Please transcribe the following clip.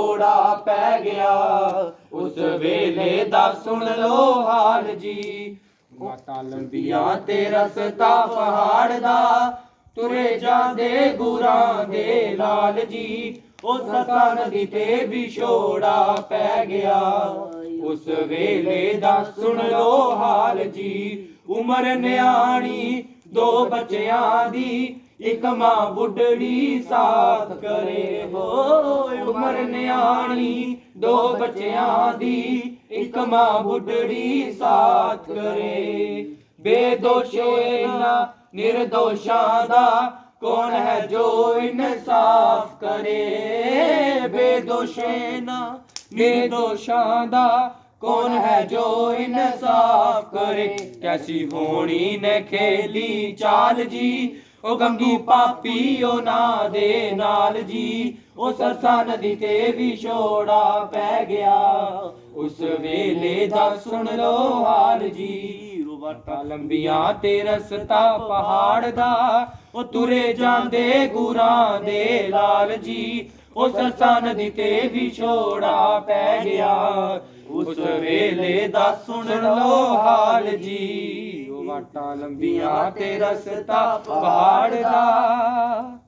ਵਿਛੋੜਾ ਪੈ ਗਿਆ। ਉਸ ਵੇਲੇ ਦਾ ਸੁਣ ਲੋ ਹਾਲ ਜੀ। ਮਾਤਾ ਲੰਬੀਆਂ ਤੇ ਰਸਤਾ ਪਹਾੜ ਦਾ ਤੁਰੇ ਜਾਂਦੇ ਗੁਰਾਂ ਦੇ ਲਾਲ ਜੀ। ਉਸ ਸਤਾ ਨਦੀ ਤੇ ਵਿਛੋੜਾ ਪੈ ਗਿਆ। ਉਸ ਵੇਲੇ ਦਾ ਸੁਣ ਲੋ ਹਾਲ ਜੀ। ਉਮਰ ਨਿਆਣੀ ਦੋ ਬੱਚਿਆਂ ਦੀ ਇੱਕ ਮਾਂ ਬੁੱਢੜੀ ਸਾਥ ਕਰੇ। ਹੋ ਉਮਰ ਨਿਆਣੀ ਦੋ ਬੱਚਿਆਂ ਦੀ ਇੱਕ ਮਾਂ ਬੁੱਢੜੀ ਸਾਥ ਕਰੇ। ਬੇਦੋਸ਼ੇ ਨਾ, ਨਿਰਦੋਸ਼ਾਂ ਦਾ ਕੌਣ ਹੈ ਜੋ ਇਨਸਾਫ ਕਰੇ? ਬੇਦੋਸ਼ੇ ਨਾ, ਨਿਰਦੋਸ਼ਾਂ ਦਾ ਕੌਣ ਹੈ ਜੋ ਇਨਸਾਫ ਕਰੇ? ਕੈਸੀ ਹੋਣੀ ਨੇ ਖੇਲੀ ਚਾਲ ਜੀ? ਉਹ ਗੰਗੀ ਪਾਪੀ ਉਹਨਾਂ ਦੇ ਨਾਲ ਜੀ। ਉਹ ਸਰਸਾ ਨਦੀ ਤੇ ਵਿਛੋੜਾ ਪੈ ਗਿਆ। ਉਸ ਵੇਲੇ ਦਾ ਸੁਣ ਲੋ ਹਾਲ ਜੀ। ਰੁਵਾਟਾ ਲੰਬੀਆਂ ਤੇ ਰਸਤਾ ਪਹਾੜ ਦਾ। ਉਹ ਤੁਰੇ ਜਾਂਦੇ ਗੁਰਾਂ ਦੇ ਲਾਲ ਜੀ। ਉਹ ਸਰਸਾ ਨਦੀ ਤੇ ਵਿਛੋੜਾ ਪੈ ਗਿਆ। ਉਸ ਵੇਲੇ ਦਾ ਸੁਣ ਲੋ ਹਾਲ ਜੀ। ਵਾਟਾਂ ਲੰਬੀਆਂ ਤੇ ਰਸਤਾ ਪਹਾੜ ਦਾ।